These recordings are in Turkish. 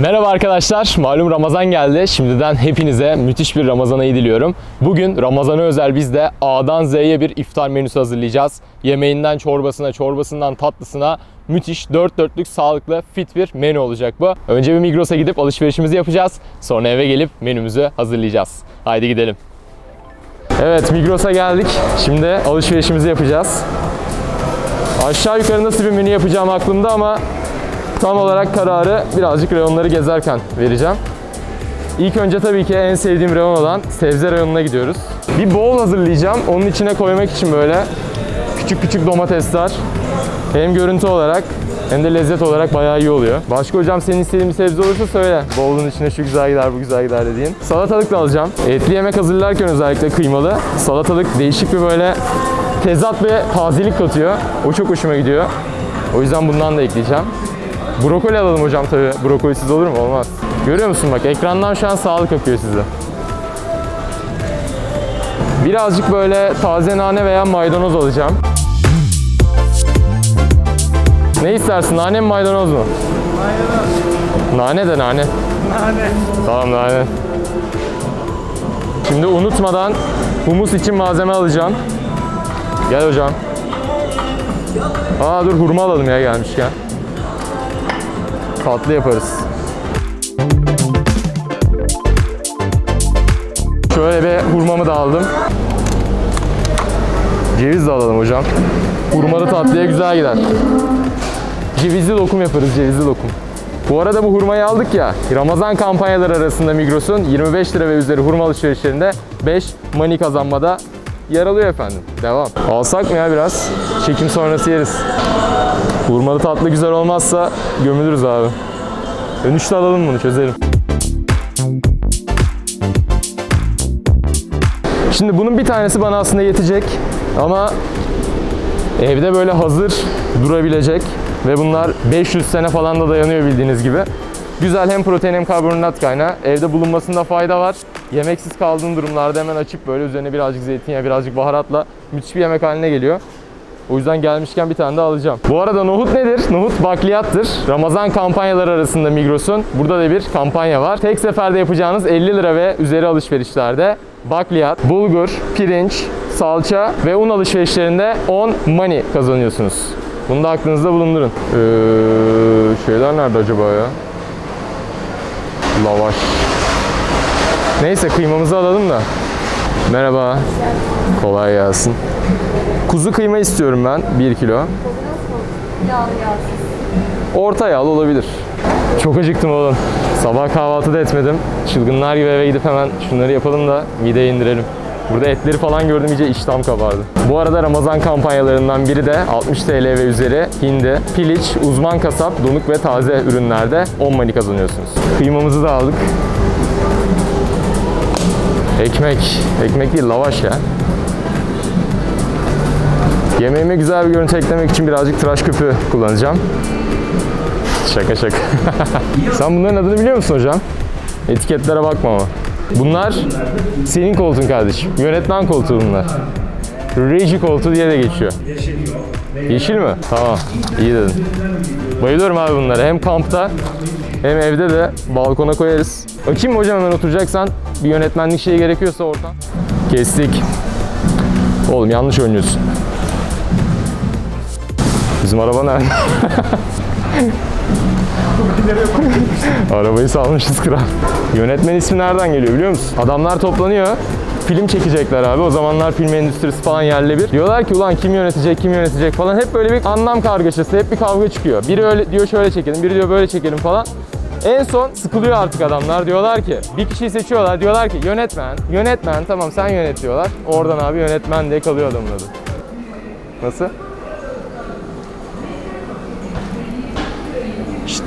Merhaba arkadaşlar. Malum Ramazan geldi. Şimdiden hepinize müthiş bir Ramazan ayı diliyorum. Bugün Ramazan'a özel biz de A'dan Z'ye bir iftar menüsü hazırlayacağız. Yemeğinden çorbasına, çorbasından tatlısına müthiş dört dörtlük sağlıklı fit bir menü olacak bu. Önce bir Migros'a gidip alışverişimizi yapacağız. Sonra eve gelip menümüzü hazırlayacağız. Haydi gidelim. Evet Migros'a geldik. Şimdi alışverişimizi yapacağız. Aşağı yukarı nasıl bir menü yapacağım aklımda ama Tam olarak kararı birazcık reyonları gezerken vereceğim. İlk önce tabii ki en sevdiğim reyon olan sebze reyonuna gidiyoruz. Bir bowl hazırlayacağım. Onun içine koymak için böyle küçük küçük domatesler. Hem görüntü olarak hem de lezzet olarak bayağı iyi oluyor. Başka hocam senin istediğin bir sebze olursa söyle. Bowl'un içine şu güzel gider, bu güzel gider dediğin. Salatalık da alacağım. Etli yemek hazırlarken özellikle kıymalı. Salatalık değişik bir böyle tezat ve tazelik katıyor. O çok hoşuma gidiyor. O yüzden bundan da ekleyeceğim. Brokoli alalım hocam tabii. Brokolisiz olur mu? Olmaz. Görüyor musun bak ekrandan şu an sağlık akıyor size. Birazcık böyle taze nane veya maydanoz alacağım. Ne istersin? Nane mi maydanoz mu? Maydanoz. Nane de nane. Nane. Tamam nane. Şimdi unutmadan humus için malzeme alacağım. Gel hocam. Aa dur hurma alalım ya gelmişken. Tatlı yaparız. Şöyle bir hurmamı da aldım. Ceviz de alalım hocam. Hurmalı tatlıya güzel gider. Cevizli lokum yaparız, cevizli lokum. Bu arada bu hurmayı aldık ya, Ramazan kampanyaları arasında Migros'un 25 lira ve üzeri hurma alışverişlerinde 5 mani kazanmada yer alıyor efendim. Devam. Alsak mı ya biraz? Çekim sonrası yeriz. Hurmalı tatlı güzel olmazsa gömülürüz abi. Dönüşte alalım bunu çözelim. Şimdi bunun bir tanesi bana aslında yetecek ama evde böyle hazır durabilecek ve bunlar 500 sene falan da dayanıyor bildiğiniz gibi. Güzel hem protein hem karbonhidrat kaynağı. Evde bulunmasında fayda var. Yemeksiz kaldığın durumlarda hemen açıp böyle üzerine birazcık zeytinyağı, birazcık baharatla müthiş bir yemek haline geliyor. O yüzden gelmişken bir tane de alacağım. Bu arada nohut nedir? Nohut bakliyattır. Ramazan kampanyaları arasında Migros'un burada da bir kampanya var. Tek seferde yapacağınız 50 lira ve üzeri alışverişlerde bakliyat, bulgur, pirinç, salça ve un alışverişlerinde 10 money kazanıyorsunuz. Bunu da aklınızda bulundurun. Ee, şeyler nerede acaba ya? Lavaş. Neyse kıymamızı alalım da. Merhaba. Kolay gelsin. Kuzu kıyma istiyorum ben 1 kilo. Yağlı yağsız. Orta yağlı olabilir. Çok acıktım oğlum. Sabah kahvaltı da etmedim. Çılgınlar gibi eve gidip hemen şunları yapalım da mideye indirelim. Burada etleri falan gördüm iyice iştahım kabardı. Bu arada Ramazan kampanyalarından biri de 60 TL ve üzeri hindi, piliç, uzman kasap, donuk ve taze ürünlerde 10 mani kazanıyorsunuz. Kıymamızı da aldık. Ekmek. Ekmek değil lavaş ya. Yemeğime güzel bir görüntü eklemek için birazcık tıraş köpüğü kullanacağım. Şaka şaka. Sen bunların adını biliyor musun hocam? Etiketlere bakma ama. Bunlar senin koltuğun kardeşim. Yönetmen koltuğu bunlar. Reji koltuğu diye de geçiyor. Yeşil mi? Tamam. İyi dedin. Bayılıyorum abi bunlara. Hem kampta hem evde de balkona koyarız. Bakayım mı hocam hemen oturacaksan bir yönetmenlik şeyi gerekiyorsa ortam. Kestik. Oğlum yanlış oynuyorsun. Bizim araba nerede? Arabayı salmışız kral. Yönetmen ismi nereden geliyor biliyor musun? Adamlar toplanıyor. Film çekecekler abi. O zamanlar film endüstrisi falan yerle bir. Diyorlar ki ulan kim yönetecek, kim yönetecek falan. Hep böyle bir anlam kargaşası, hep bir kavga çıkıyor. Biri öyle diyor şöyle çekelim, biri diyor böyle çekelim falan. En son sıkılıyor artık adamlar. Diyorlar ki bir kişiyi seçiyorlar. Diyorlar ki yönetmen, yönetmen tamam sen yönet diyorlar. Oradan abi yönetmen diye kalıyor adamın adı. Nasıl?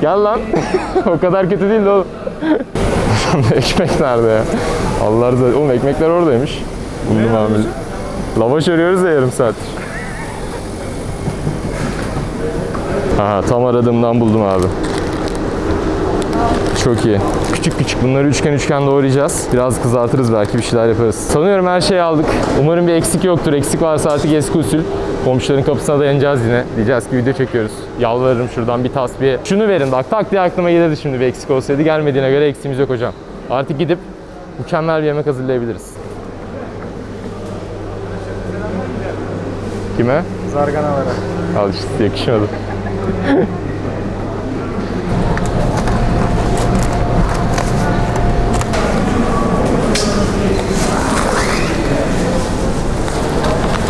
Gel lan. o kadar kötü değil de oğlum. Ekmek nerede ya? Allah razı olsun. Oğlum ekmekler oradaymış. Buldum abi. Lavaş arıyoruz ya yarım saattir. Aha tam aradığımdan buldum abi. Çok iyi. Küçük küçük bunları üçgen üçgen doğrayacağız. Biraz kızartırız belki bir şeyler yaparız. Sanıyorum her şeyi aldık. Umarım bir eksik yoktur. Eksik varsa artık eski usul. Komşuların kapısına dayanacağız yine. Diyeceğiz ki video çekiyoruz. Yalvarırım şuradan bir tas bir. Şunu verin bak tak diye aklıma gelirdi şimdi bir eksik olsaydı. Gelmediğine göre eksiğimiz yok hocam. Artık gidip mükemmel bir yemek hazırlayabiliriz. Kime? Zarganalara. Al işte yakışmadı.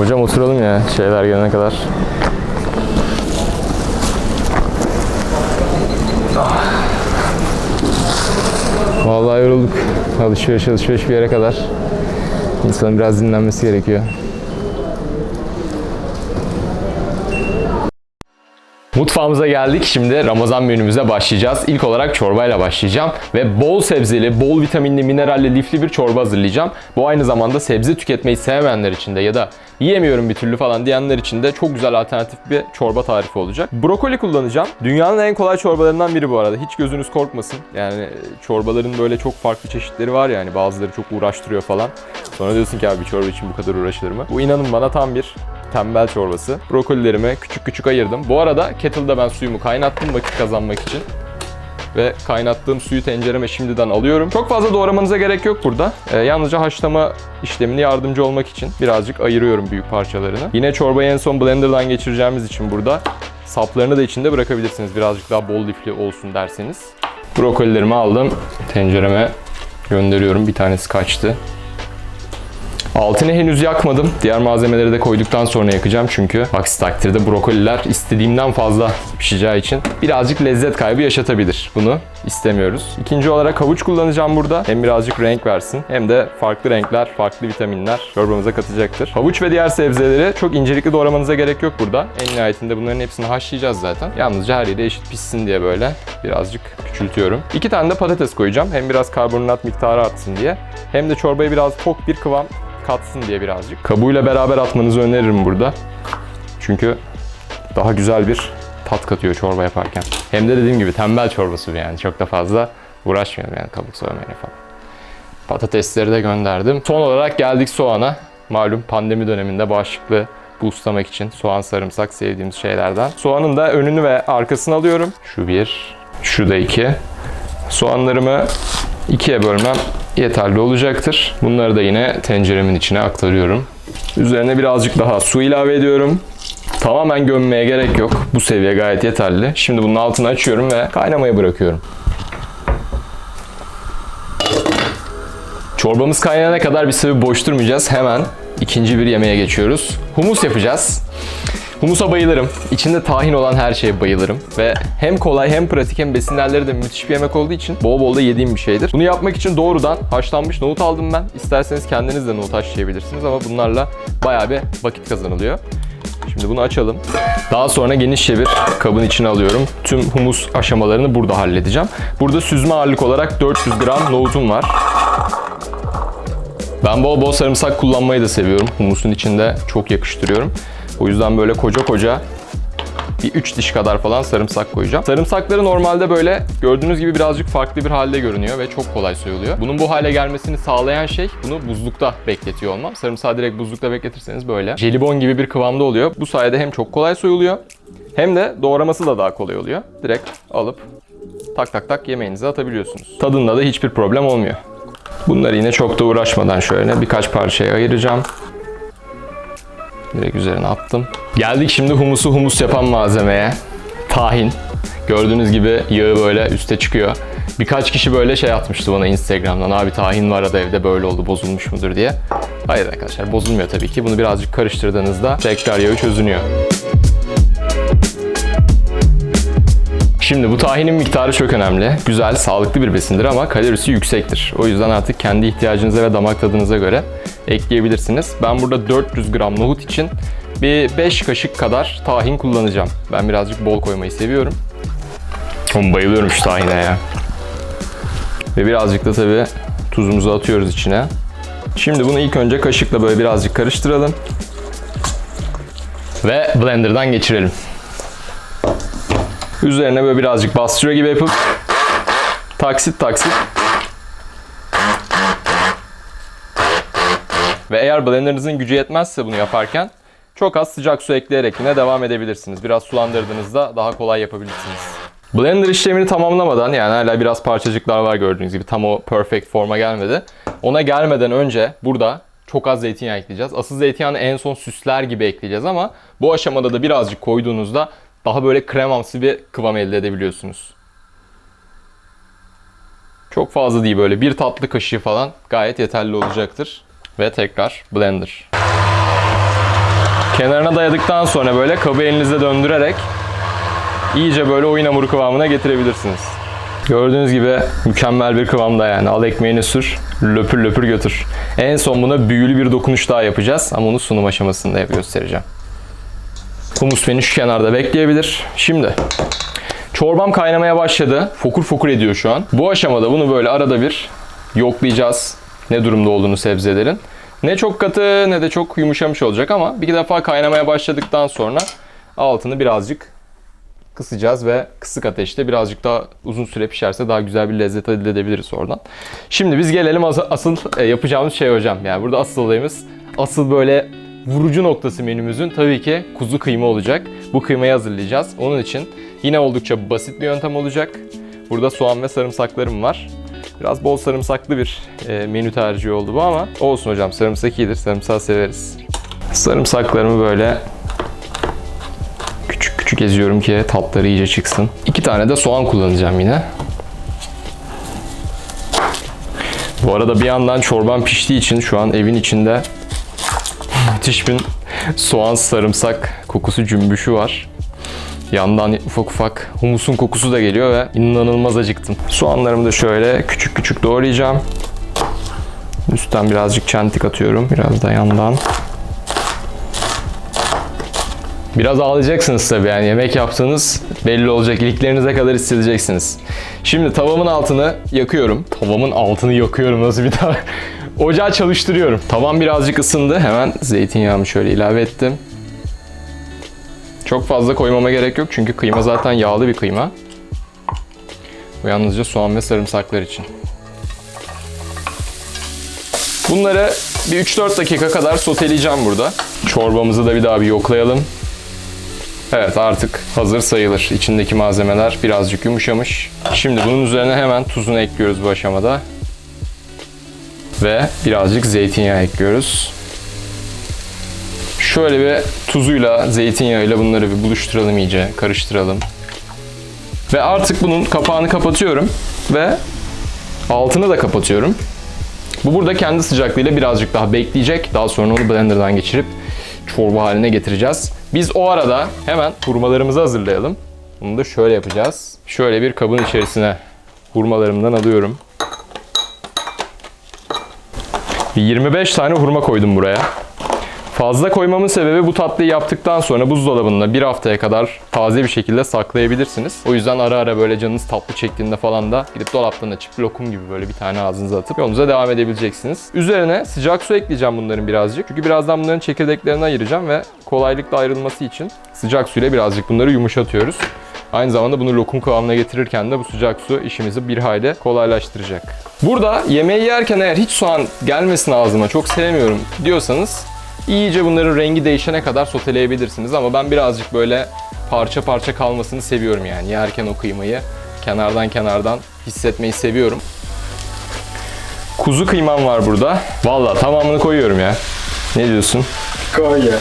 Hocam oturalım ya şeyler gelene kadar. Ah. Vallahi yorulduk. Alışveriş alışveriş bir yere kadar. İnsanın biraz dinlenmesi gerekiyor. Mutfağımıza geldik. Şimdi Ramazan menümüze başlayacağız. İlk olarak çorbayla başlayacağım ve bol sebzeli, bol vitaminli, mineralli, lifli bir çorba hazırlayacağım. Bu aynı zamanda sebze tüketmeyi sevmeyenler için de ya da yiyemiyorum bir türlü falan diyenler için de çok güzel alternatif bir çorba tarifi olacak. Brokoli kullanacağım. Dünyanın en kolay çorbalarından biri bu arada. Hiç gözünüz korkmasın. Yani çorbaların böyle çok farklı çeşitleri var yani. Bazıları çok uğraştırıyor falan. Sonra diyorsun ki abi çorba için bu kadar uğraşılır mı? Bu inanın bana tam bir tembel çorbası. Brokolilerimi küçük küçük ayırdım. Bu arada kettle'da ben suyumu kaynattım vakit kazanmak için. Ve kaynattığım suyu tencereme şimdiden alıyorum. Çok fazla doğramanıza gerek yok burada. Ee, yalnızca haşlama işlemini yardımcı olmak için birazcık ayırıyorum büyük parçalarını. Yine çorbayı en son blenderdan geçireceğimiz için burada saplarını da içinde bırakabilirsiniz. Birazcık daha bol lifli olsun derseniz. Brokolilerimi aldım. Tencereme gönderiyorum. Bir tanesi kaçtı. Altını henüz yakmadım. Diğer malzemeleri de koyduktan sonra yakacağım çünkü aksi takdirde brokoliler istediğimden fazla pişeceği için birazcık lezzet kaybı yaşatabilir. Bunu istemiyoruz. İkinci olarak havuç kullanacağım burada. Hem birazcık renk versin hem de farklı renkler, farklı vitaminler çorbamıza katacaktır. Havuç ve diğer sebzeleri çok incelikli doğramanıza gerek yok burada. En nihayetinde bunların hepsini haşlayacağız zaten. Yalnızca her yeri eşit pişsin diye böyle birazcık küçültüyorum. İki tane de patates koyacağım. Hem biraz karbonhidrat miktarı artsın diye hem de çorbaya biraz tok bir kıvam katsın diye birazcık. Kabuğuyla beraber atmanızı öneririm burada. Çünkü daha güzel bir tat katıyor çorba yaparken. Hem de dediğim gibi tembel çorbası bu yani. Çok da fazla uğraşmıyorum yani kabuk soymaya falan. Patatesleri de gönderdim. Son olarak geldik soğana. Malum pandemi döneminde bağışıklığı boostlamak için soğan sarımsak sevdiğimiz şeylerden. Soğanın da önünü ve arkasını alıyorum. Şu bir, şu da iki. Soğanlarımı ikiye bölmem yeterli olacaktır. Bunları da yine tenceremin içine aktarıyorum. Üzerine birazcık daha su ilave ediyorum. Tamamen gömmeye gerek yok. Bu seviye gayet yeterli. Şimdi bunun altını açıyorum ve kaynamaya bırakıyorum. Çorbamız kaynayana kadar bir sebebi boş durmayacağız. Hemen ikinci bir yemeğe geçiyoruz. Humus yapacağız. Humusa bayılırım. İçinde tahin olan her şeye bayılırım. Ve hem kolay hem pratik hem besin değerleri de müthiş bir yemek olduğu için bol bol da yediğim bir şeydir. Bunu yapmak için doğrudan haşlanmış nohut aldım ben. İsterseniz kendiniz de nohut haşlayabilirsiniz ama bunlarla bayağı bir vakit kazanılıyor. Şimdi bunu açalım. Daha sonra genişçe bir kabın içine alıyorum. Tüm humus aşamalarını burada halledeceğim. Burada süzme ağırlık olarak 400 gram nohutum var. Ben bol bol sarımsak kullanmayı da seviyorum. Humusun içinde çok yakıştırıyorum. O yüzden böyle koca koca bir 3 diş kadar falan sarımsak koyacağım. Sarımsakları normalde böyle gördüğünüz gibi birazcık farklı bir halde görünüyor ve çok kolay soyuluyor. Bunun bu hale gelmesini sağlayan şey bunu buzlukta bekletiyor olmam. Sarımsağı direkt buzlukta bekletirseniz böyle jelibon gibi bir kıvamda oluyor. Bu sayede hem çok kolay soyuluyor hem de doğraması da daha kolay oluyor. Direkt alıp tak tak tak yemeğinize atabiliyorsunuz. Tadında da hiçbir problem olmuyor. Bunları yine çok da uğraşmadan şöyle birkaç parçaya ayıracağım. Direkt üzerine attım. Geldik şimdi humusu humus yapan malzemeye. Tahin. Gördüğünüz gibi yağı böyle üste çıkıyor. Birkaç kişi böyle şey atmıştı bana Instagram'dan. Abi tahin var arada evde böyle oldu bozulmuş mudur diye. Hayır arkadaşlar bozulmuyor tabii ki. Bunu birazcık karıştırdığınızda tekrar yağı çözünüyor. Şimdi bu tahinin miktarı çok önemli. Güzel, sağlıklı bir besindir ama kalorisi yüksektir. O yüzden artık kendi ihtiyacınıza ve damak tadınıza göre ekleyebilirsiniz. Ben burada 400 gram nohut için bir 5 kaşık kadar tahin kullanacağım. Ben birazcık bol koymayı seviyorum. Oğlum bayılıyorum şu tahine ya. Ve birazcık da tabii tuzumuzu atıyoruz içine. Şimdi bunu ilk önce kaşıkla böyle birazcık karıştıralım. Ve blenderdan geçirelim. Üzerine böyle birazcık bastırıyor gibi yapıp Taksit taksit. Ve eğer blenderınızın gücü yetmezse bunu yaparken çok az sıcak su ekleyerek yine devam edebilirsiniz. Biraz sulandırdığınızda daha kolay yapabilirsiniz. Blender işlemini tamamlamadan yani hala biraz parçacıklar var gördüğünüz gibi tam o perfect forma gelmedi. Ona gelmeden önce burada çok az zeytinyağı ekleyeceğiz. Asıl zeytinyağını en son süsler gibi ekleyeceğiz ama bu aşamada da birazcık koyduğunuzda daha böyle kremamsı bir kıvam elde edebiliyorsunuz. Çok fazla değil böyle bir tatlı kaşığı falan gayet yeterli olacaktır. Ve tekrar blender. Kenarına dayadıktan sonra böyle kabı elinizle döndürerek iyice böyle oyun hamuru kıvamına getirebilirsiniz. Gördüğünüz gibi mükemmel bir kıvamda yani. Al ekmeğini sür, löpür löpür götür. En son buna büyülü bir dokunuş daha yapacağız ama onu sunum aşamasında yap göstereceğim. Humus beni şu kenarda bekleyebilir. Şimdi çorbam kaynamaya başladı. Fokur fokur ediyor şu an. Bu aşamada bunu böyle arada bir yoklayacağız. Ne durumda olduğunu sebzelerin. Ne çok katı ne de çok yumuşamış olacak ama bir defa kaynamaya başladıktan sonra altını birazcık kısacağız ve kısık ateşte birazcık daha uzun süre pişerse daha güzel bir lezzet elde edebiliriz oradan. Şimdi biz gelelim as- asıl e, yapacağımız şey hocam. Yani burada asıl olayımız asıl böyle vurucu noktası menümüzün tabii ki kuzu kıyma olacak. Bu kıymayı hazırlayacağız. Onun için yine oldukça basit bir yöntem olacak. Burada soğan ve sarımsaklarım var. Biraz bol sarımsaklı bir e, menü tercihi oldu bu ama olsun hocam sarımsak iyidir. Sarımsağı severiz. Sarımsaklarımı böyle küçük küçük eziyorum ki tatları iyice çıksın. İki tane de soğan kullanacağım yine. Bu arada bir yandan çorban piştiği için şu an evin içinde müthiş bir soğan sarımsak kokusu cümbüşü var. Yandan ufak ufak humusun kokusu da geliyor ve inanılmaz acıktım. Soğanlarımı da şöyle küçük küçük doğrayacağım. Üstten birazcık çentik atıyorum. Biraz da yandan. Biraz ağlayacaksınız tabii yani yemek yaptığınız belli olacak. İliklerinize kadar hissedeceksiniz. Şimdi tavamın altını yakıyorum. Tavamın altını yakıyorum nasıl bir tava? Ocağı çalıştırıyorum. Tavam birazcık ısındı. Hemen zeytinyağımı şöyle ilave ettim. Çok fazla koymama gerek yok çünkü kıyma zaten yağlı bir kıyma. Bu yalnızca soğan ve sarımsaklar için. Bunları bir 3-4 dakika kadar soteleyeceğim burada. Çorbamızı da bir daha bir yoklayalım. Evet artık hazır sayılır. İçindeki malzemeler birazcık yumuşamış. Şimdi bunun üzerine hemen tuzunu ekliyoruz bu aşamada. Ve birazcık zeytinyağı ekliyoruz. Şöyle bir tuzuyla, zeytinyağıyla bunları bir buluşturalım iyice, karıştıralım. Ve artık bunun kapağını kapatıyorum ve altını da kapatıyorum. Bu burada kendi sıcaklığıyla birazcık daha bekleyecek. Daha sonra onu blenderdan geçirip çorba haline getireceğiz. Biz o arada hemen hurmalarımızı hazırlayalım. Bunu da şöyle yapacağız. Şöyle bir kabın içerisine hurmalarımdan alıyorum. Bir 25 tane hurma koydum buraya. Fazla koymamın sebebi bu tatlıyı yaptıktan sonra buzdolabında bir haftaya kadar taze bir şekilde saklayabilirsiniz. O yüzden ara ara böyle canınız tatlı çektiğinde falan da gidip dolaptan açıp lokum gibi böyle bir tane ağzınıza atıp yolunuza devam edebileceksiniz. Üzerine sıcak su ekleyeceğim bunların birazcık. Çünkü birazdan bunların çekirdeklerini ayıracağım ve kolaylıkla ayrılması için sıcak suyla birazcık bunları yumuşatıyoruz. Aynı zamanda bunu lokum kıvamına getirirken de bu sıcak su işimizi bir hayli kolaylaştıracak. Burada yemeği yerken eğer hiç soğan gelmesin ağzıma çok sevmiyorum diyorsanız iyice bunların rengi değişene kadar soteleyebilirsiniz ama ben birazcık böyle parça parça kalmasını seviyorum yani yerken o kıymayı kenardan kenardan hissetmeyi seviyorum. Kuzu kıymam var burada. Valla tamamını koyuyorum ya. Ne diyorsun? Koy ya.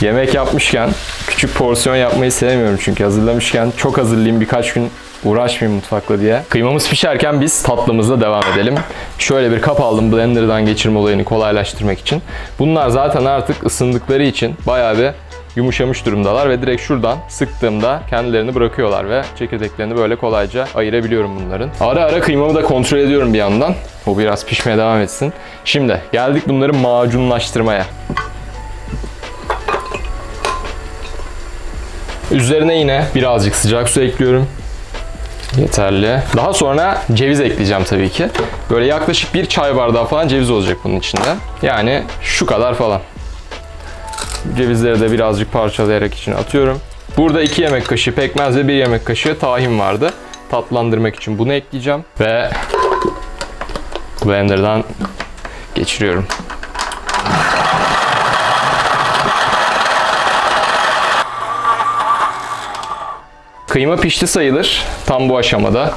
Yemek yapmışken küçük porsiyon yapmayı sevmiyorum çünkü hazırlamışken çok hazırlayayım birkaç gün uğraşmayayım mutfakla diye. Kıymamız pişerken biz tatlımızla devam edelim. Şöyle bir kap aldım blenderdan geçirme olayını kolaylaştırmak için. Bunlar zaten artık ısındıkları için bayağı bir yumuşamış durumdalar ve direkt şuradan sıktığımda kendilerini bırakıyorlar ve çekirdeklerini böyle kolayca ayırabiliyorum bunların. Ara ara kıymamı da kontrol ediyorum bir yandan. O biraz pişmeye devam etsin. Şimdi geldik bunları macunlaştırmaya. Üzerine yine birazcık sıcak su ekliyorum. Yeterli. Daha sonra ceviz ekleyeceğim tabii ki. Böyle yaklaşık bir çay bardağı falan ceviz olacak bunun içinde. Yani şu kadar falan. Cevizleri de birazcık parçalayarak içine atıyorum. Burada 2 yemek kaşığı pekmez ve 1 yemek kaşığı tahin vardı. tatlandırmak için bunu ekleyeceğim ve blenderdan geçiriyorum. Kıyma pişti sayılır. Tam bu aşamada.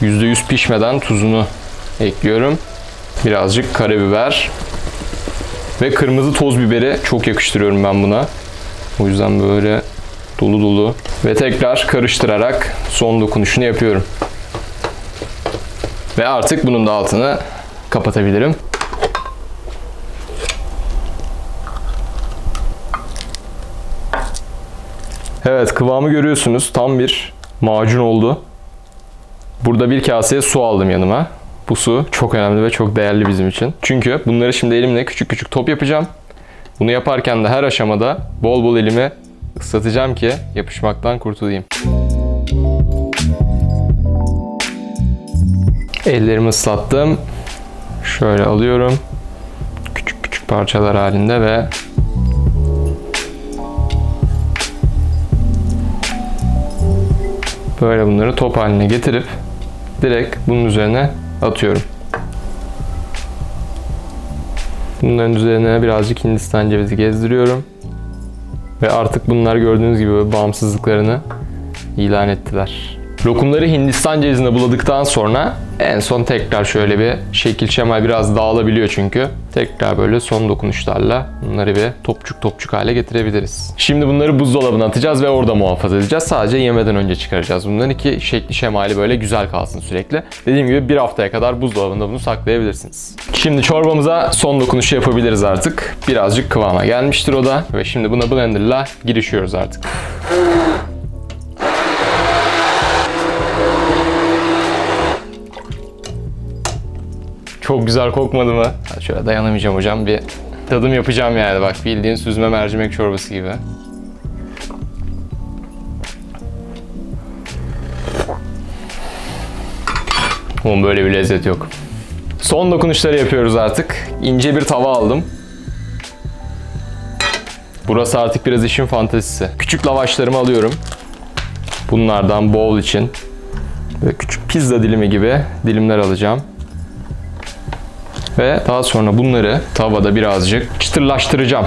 %100 pişmeden tuzunu ekliyorum. Birazcık karabiber. Ve kırmızı toz biberi çok yakıştırıyorum ben buna. O yüzden böyle dolu dolu. Ve tekrar karıştırarak son dokunuşunu yapıyorum. Ve artık bunun da altını kapatabilirim. Evet kıvamı görüyorsunuz. Tam bir macun oldu. Burada bir kaseye su aldım yanıma. Bu su çok önemli ve çok değerli bizim için. Çünkü bunları şimdi elimle küçük küçük top yapacağım. Bunu yaparken de her aşamada bol bol elimi ıslatacağım ki yapışmaktan kurtulayım. Ellerimi ıslattım. Şöyle alıyorum. Küçük küçük parçalar halinde ve böyle bunları top haline getirip direkt bunun üzerine atıyorum. Bunların üzerine birazcık Hindistan cevizi gezdiriyorum. Ve artık bunlar gördüğünüz gibi bağımsızlıklarını ilan ettiler. Lokumları Hindistan cevizine buladıktan sonra en son tekrar şöyle bir şekil şemal biraz dağılabiliyor çünkü. Tekrar böyle son dokunuşlarla bunları bir topçuk topçuk hale getirebiliriz. Şimdi bunları buzdolabına atacağız ve orada muhafaza edeceğiz. Sadece yemeden önce çıkaracağız bunların ki şekli şemali böyle güzel kalsın sürekli. Dediğim gibi bir haftaya kadar buzdolabında bunu saklayabilirsiniz. Şimdi çorbamıza son dokunuşu yapabiliriz artık. Birazcık kıvama gelmiştir o da ve şimdi buna blenderla girişiyoruz artık. Çok güzel kokmadı mı? Şöyle dayanamayacağım hocam. Bir tadım yapacağım yani bak bildiğin süzme mercimek çorbası gibi. Oğlum böyle bir lezzet yok. Son dokunuşları yapıyoruz artık. İnce bir tava aldım. Burası artık biraz işin fantezisi. Küçük lavaşlarımı alıyorum. Bunlardan bowl için. Böyle küçük pizza dilimi gibi dilimler alacağım. Ve daha sonra bunları tavada birazcık çıtırlaştıracağım.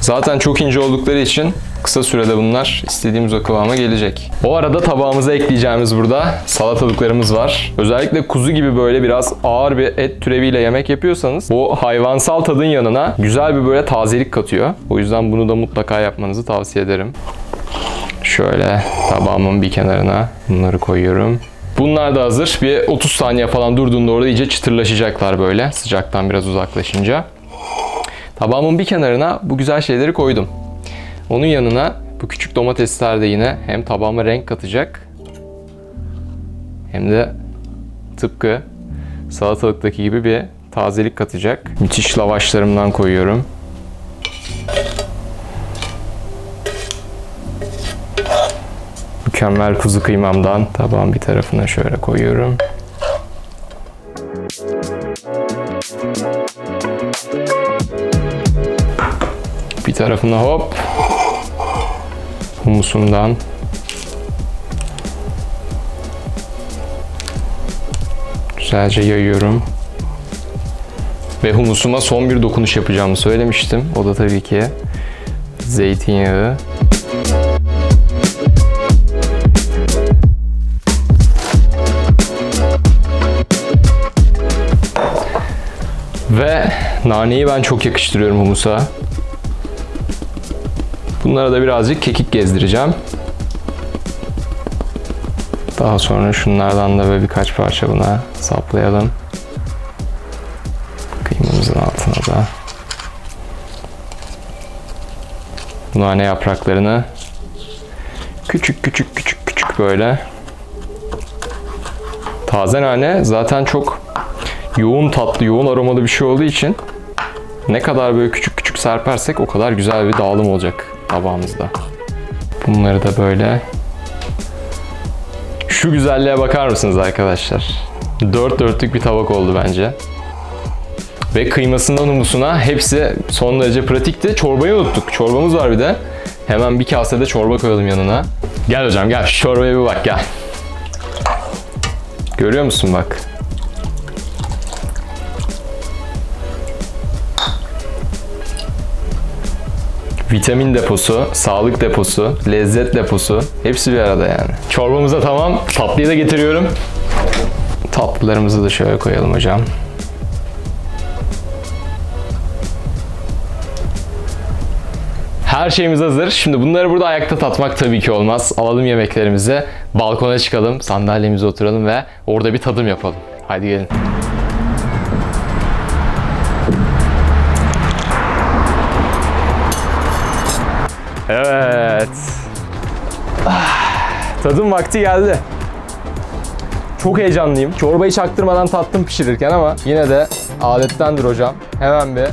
Zaten çok ince oldukları için kısa sürede bunlar istediğimiz o kıvama gelecek. O arada tabağımıza ekleyeceğimiz burada salatalıklarımız var. Özellikle kuzu gibi böyle biraz ağır bir et türeviyle yemek yapıyorsanız bu hayvansal tadın yanına güzel bir böyle tazelik katıyor. O yüzden bunu da mutlaka yapmanızı tavsiye ederim. Şöyle tabağımın bir kenarına bunları koyuyorum. Bunlar da hazır. Bir 30 saniye falan durduğunda orada iyice çıtırlaşacaklar böyle sıcaktan biraz uzaklaşınca. Tabağımın bir kenarına bu güzel şeyleri koydum. Onun yanına bu küçük domatesler de yine hem tabağıma renk katacak hem de tıpkı salatalıktaki gibi bir tazelik katacak. Müthiş lavaşlarımdan koyuyorum. Mükemmel kuzu kıymamdan tabağın bir tarafına şöyle koyuyorum. Bir tarafına hop humusumdan güzelce yayıyorum. Ve humusuma son bir dokunuş yapacağımı söylemiştim. O da tabii ki zeytinyağı. Ve naneyi ben çok yakıştırıyorum humusa. Bunlara da birazcık kekik gezdireceğim. Daha sonra şunlardan da böyle birkaç parça buna saplayalım. Kıymamızın altına da. Nane yapraklarını küçük küçük küçük küçük böyle. Taze nane zaten çok yoğun tatlı, yoğun aromalı bir şey olduğu için ne kadar böyle küçük küçük serpersek o kadar güzel bir dağılım olacak tabağımızda. Bunları da böyle şu güzelliğe bakar mısınız arkadaşlar? Dört dörtlük bir tabak oldu bence. Ve kıymasından humusuna hepsi son derece pratikti. Çorbayı unuttuk. Çorbamız var bir de. Hemen bir kasede çorba koyalım yanına. Gel hocam gel şu çorbaya bir bak gel. Görüyor musun bak? Vitamin deposu, sağlık deposu, lezzet deposu hepsi bir arada yani. Çorbamız da tamam. Tatlıyı da getiriyorum. Tatlılarımızı da şöyle koyalım hocam. Her şeyimiz hazır. Şimdi bunları burada ayakta tatmak tabii ki olmaz. Alalım yemeklerimizi, balkona çıkalım, sandalyemize oturalım ve orada bir tadım yapalım. Haydi gelin. Evet. Ah, Tadım vakti geldi. Çok heyecanlıyım. Çorbayı çaktırmadan tattım pişirirken ama yine de adettendir hocam. Hemen bir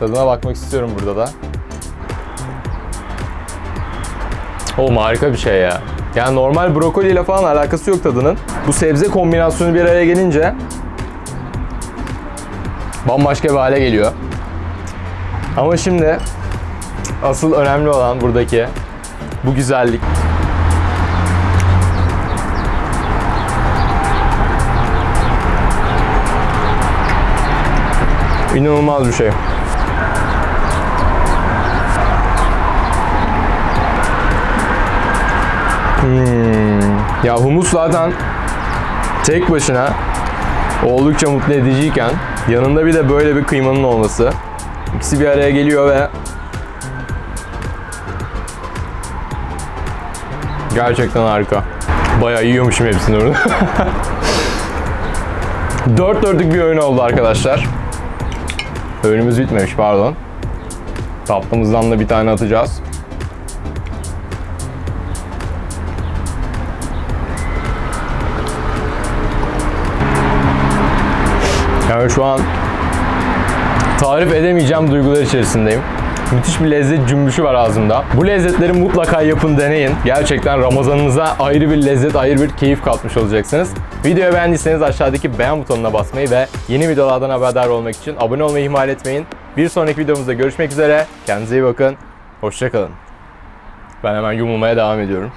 tadına bakmak istiyorum burada da. Oğlum harika bir şey ya. Yani normal brokoli ile falan alakası yok tadının. Bu sebze kombinasyonu bir araya gelince bambaşka bir hale geliyor. Ama şimdi asıl önemli olan buradaki bu güzellik. İnanılmaz bir şey. Hmm. Ya humus zaten tek başına oldukça mutlu ediciyken yanında bir de böyle bir kıymanın olması ikisi bir araya geliyor ve gerçekten harika. Bayağı yiyormuşum hepsini orada. Dört dörtlük bir öğün oldu arkadaşlar. Öğünümüz bitmemiş pardon. Tatlımızdan da bir tane atacağız. Yani şu an tarif edemeyeceğim duygular içerisindeyim. Müthiş bir lezzet cümbüşü var ağzımda. Bu lezzetleri mutlaka yapın, deneyin. Gerçekten Ramazanınıza ayrı bir lezzet, ayrı bir keyif katmış olacaksınız. Videoyu beğendiyseniz aşağıdaki beğen butonuna basmayı ve yeni videolardan haberdar olmak için abone olmayı ihmal etmeyin. Bir sonraki videomuzda görüşmek üzere. Kendinize iyi bakın. Hoşçakalın. Ben hemen yumulmaya devam ediyorum.